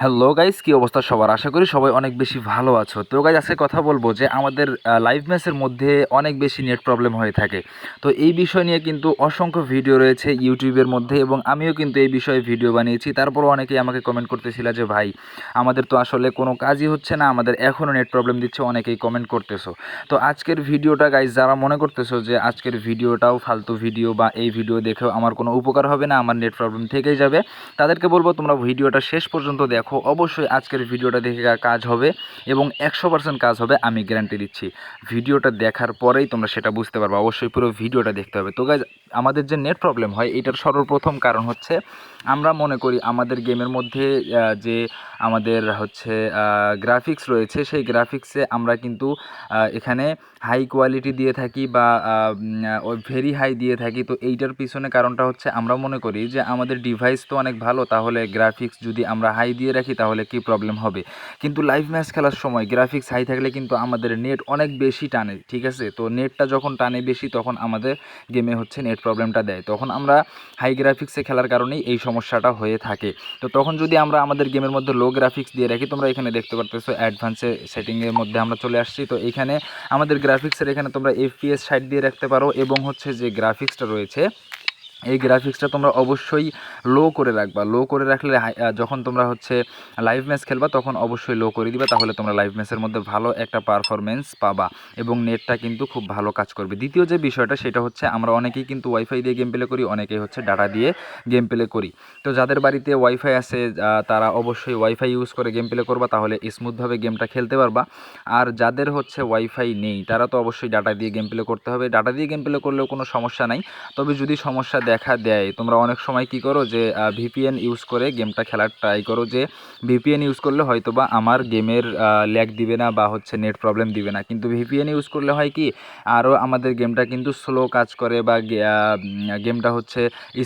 Hello guys কী অবস্থা সবার? আশা করি সবাই অনেক বেশি ভালো আছো। তো গাইজ আজকে কথা বলব যে আমাদের লাইভ ম্যাচের মধ্যে অনেক বেশি নেট প্রবলেম হয়ে থাকে। তো, এই বিষয় নিয়ে কিন্তু অসংখ্য ভিডিও রয়েছে ইউটিউবের মধ্যে এবং আমিও কিন্তু এই বিষয়ে ভিডিও বানিয়েছি। তারপরও অনেকেই আমাকে কমেন্ট করতেছিল যে, ভাই, আমাদের তো আসলে কোনো কাজই হচ্ছে না, আমাদের এখনও নেট প্রবলেম দিচ্ছে। অনেকেই কমেন্ট করতেছো। তো, আজকের ভিডিওটা গাইজ যারা মনে করতেছো যে আজকের ভিডিওটাও ফালতু ভিডিও বা এই ভিডিও দেখেও আমার কোনো উপকার হবে না, আমার নেট প্রবলেম থেকেই যাবে, তাদেরকে বলব তোমরা ভিডিওটা শেষ পর্যন্ত দেখো। অবশ্যই আজকের ভিডিওটা দেখে কাজ হবে এবং একশো পার্সেন্ট কাজ হবে, আমি গ্যারান্টি দিচ্ছি। ভিডিওটা দেখার পরেই তোমরা সেটা বুঝতে পারবে, অবশ্যই পুরো ভিডিওটা দেখতে হবে। তো গাইজ আমাদের যে নেট প্রবলেম হয়, এটার সর্বপ্রথম কারণ হচ্ছে আমরা মনে করি আমাদের গেমের মধ্যে যে আমাদের হচ্ছে গ্রাফিক্স রয়েছে। সেই গ্রাফিক্সে আমরা কিন্তু এখানে হাই কোয়ালিটি দিয়ে থাকি বা ভেরি হাই দিয়ে থাকি। তো এইটার পিছনে কারণটা হচ্ছে আমরা মনে করি যে আমাদের ডিভাইস তো অনেক ভালো, তাহলে গ্রাফিক্স যদি আমরা হাই দিয়ে রাখি তাহলে কি প্রবলেম হবে? কিন্তু লাইভ ম্যাচ খেলার সময় গ্রাফিক্স হাই থাকলে কিন্তু আমাদের নেট অনেক বেশি টানে, ঠিক আছে? তো নেটটা যখন টানে বেশি, তখন আমাদের গেমে হচ্ছে নেট প্রবলেমটা দেয়। তখন আমরা হাই গ্রাফিক্সে খেলার কারণেই এই সমস্যাটা হয়ে থাকে। তো তখন যদি আমরা আমাদের গেমের মধ্যে লো গ্রাফিক্স দিয়ে রাখি। তোমরা এখানে দেখতে পারতেছো অ্যাডভান্সে সেটিংয়ের মধ্যে আমরা চলে আসছি। তো এখানে আমাদের গ্রাফিক্সের এখানে তোমরা এফপিএস সাইড দিয়ে রাখতে পারো এবং হচ্ছে যে গ্রাফিক্সটা রয়েছে এই গ্রাফিক্সটা তোমরা অবশ্যই লো করে রাখবা। লো করে রাখলে যখন তোমরা হচ্ছে লাইভ ম্যাচ খেলবা, তখন অবশ্যই লো করে দিবা, তাহলে তোমরা লাইভ ম্যাচের মধ্যে ভালো একটা পারফরমেন্স পাবা এবং নেটটা কিন্তু খুব ভালো কাজ করবে। দ্বিতীয় যে বিষয়টা, সেটা হচ্ছে আমরা অনেকেই কিন্তু ওয়াইফাই দিয়ে গেম প্লে করি, অনেকেই হচ্ছে ডাটা দিয়ে গেম প্লে করি। তো যাদের বাড়িতে ওয়াইফাই আছে তারা অবশ্যই ওয়াইফাই ইউজ করে গেম প্লে করবা, তাহলে স্মুথভাবে গেমটা খেলতে পারবা। আর যাদের হচ্ছে ওয়াইফাই নেই, তারা তো অবশ্যই ডাটা দিয়ে গেম প্লে করতে হবে। ডাটা দিয়ে গেম প্লে করলেও কোনো সমস্যা নাই। তবে যদি সমস্যা দেখা দেয়। তোমরা অনেক সময় কি করো যে ভিপিএন ইউজ করে গেমটা খেলার ট্রাই করো যে ভিপিএন ইউজ করলে হয়তো বা আমার গেমের ল্যাগ দিবে না বা হচ্ছে নেট প্রবলেম দিবে না। কিন্তু ভিপিএন ইউজ করলে হয় কি আরও আমাদের গেমটা কিন্তু স্লো কাজ করে বা গেমটা হচ্ছে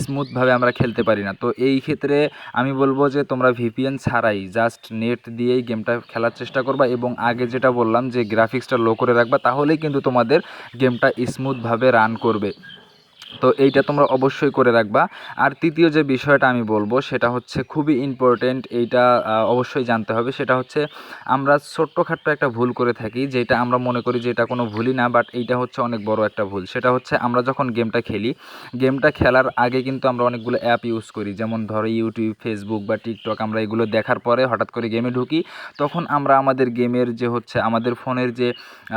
স্মুথভাবে আমরা খেলতে পারি না। তো এই ক্ষেত্রে আমি বলব যে, তোমরা ভিপিএন ছাড়াই জাস্ট নেট দিয়েই গেমটা খেলার চেষ্টা করবা এবং আগে যেটা বললাম যে গ্রাফিক্সটা লো করে রাখবা, তাহলেই কিন্তু তোমাদের গেমটা স্মুথভাবে রান করবে। তো এইটা তোমরা অবশ্যই করে রাখবা। আর তৃতীয় যে বিষয়টা আমি বলব, সেটা হচ্ছে খুবই ইম্পর্টেন্ট এইটা অবশ্যই জানতে হবে। সেটা হচ্ছে আমরা ছোট্টখাট্ট একটা ভুল করে থাকি, যেটা আমরা মনে করি যে এটা কোনো ভুলই না বাট এইটা হচ্ছে অনেক বড় একটা ভুল। সেটা হচ্ছে আমরা যখন গেমটা খেলি গেমটা খেলার আগে কিন্তু আমরা অনেকগুলো অ্যাপ ইউজ করি। যেমন ধরো ইউটিউব ফেসবুক বা টিকটক আমরা এগুলো দেখার পরে হঠাৎ করে গেমে ঢুকি, তখন আমরা আমাদের গেমের যে হচ্ছে, আমাদের ফোনের যে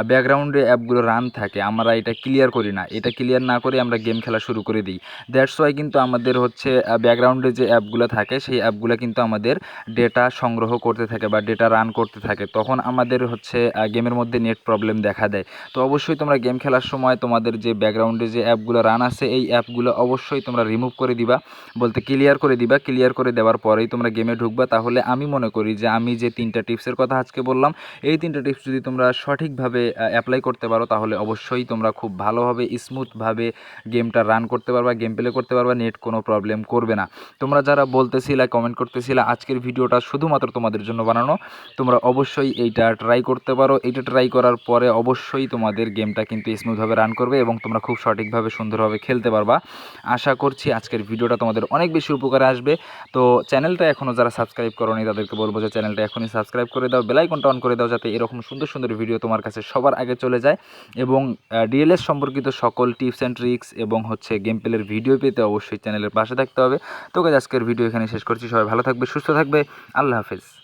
ব্যাকগ্রাউন্ডে অ্যাপগুলো রান থাকে, আমরা এটা ক্লিয়ার করি না। এটা ক্লিয়ার না করে আমরা গেম খেলা শুরু করে দিই। দ্যাটস ওয়াই কিন্তু আমাদের হচ্ছে ব্যাকগ্রাউন্ডে যে অ্যাপগুলো থাকে, সেই অ্যাপগুলো কিন্তু আমাদের ডেটা সংগ্রহ করতে থাকে বা ডেটা রান করতে থাকে। তখন আমাদের হচ্ছে গেমের মধ্যে নেট প্রবলেম দেখা দেয়। তো অবশ্যই তোমরা গেম খেলার সময় তোমাদের যে ব্যাকগ্রাউন্ডে যে অ্যাপগুলো রান আছে, এই অ্যাপগুলো অবশ্যই তোমরা রিমুভ করে দিবা। বলতে ক্লিয়ার করে দিবা। ক্লিয়ার করে দেওয়ার পরেই তোমরা গেমে ঢুকবা। তাহলে আমি মনে করি যে, আমি যে তিনটা টিপসের কথা আজকে বললাম, এই তিনটা টিপস যদি তোমরা সঠিকভাবে অ্যাপ্লাই করতে পারো, তাহলে অবশ্যই তোমরা খুব ভালোভাবে স্মুথভাবে গেমটা রান করতে পারবা গেম প্লে করতে পারবা নেট কোনো প্রবলেম করবে না। তোমরা যারা বলতেছিলা কমেন্ট করতেছিলা, আজকের ভিডিওটা শুধুমাত্র তোমাদের জন্য বানানো, তোমরা অবশ্যই এইটা ট্রাই করতে পারো। এইটা ট্রাই করার পরে অবশ্যই তোমাদের গেমটা কিন্তু স্মুথভাবে রান করবে এবং তোমরা খুব সঠিকভাবে, সুন্দরভাবে খেলতে পারবা। আশা করছি আজকের ভিডিওটা তোমাদের অনেক বেশি উপকারে আসবে। তো চ্যানেলটা এখনও যারা সাবস্ক্রাইব করোনি, তাদেরকে বলব যে চ্যানেলটা এখনই সাবস্ক্রাইব করে দাও বেলাইকনটা অন করে দাও, যাতে এরকম সুন্দর সুন্দর ভিডিও তোমার কাছে সবার আগে চলে যায়। এবং ডিএলএস সম্পর্কিত সকল টিপস অ্যান্ড ট্রিক্স এবং হচ্ছে গেম প্লের ভিডিও পেতে অবশ্যই চ্যানেলের পাশে থাকতে হবে। তোকে আজকের ভিডিও এখানে শেষ করছি। সবাই ভালো থাকবে, সুস্থ থাকবে। আল্লাহ হাফেজ।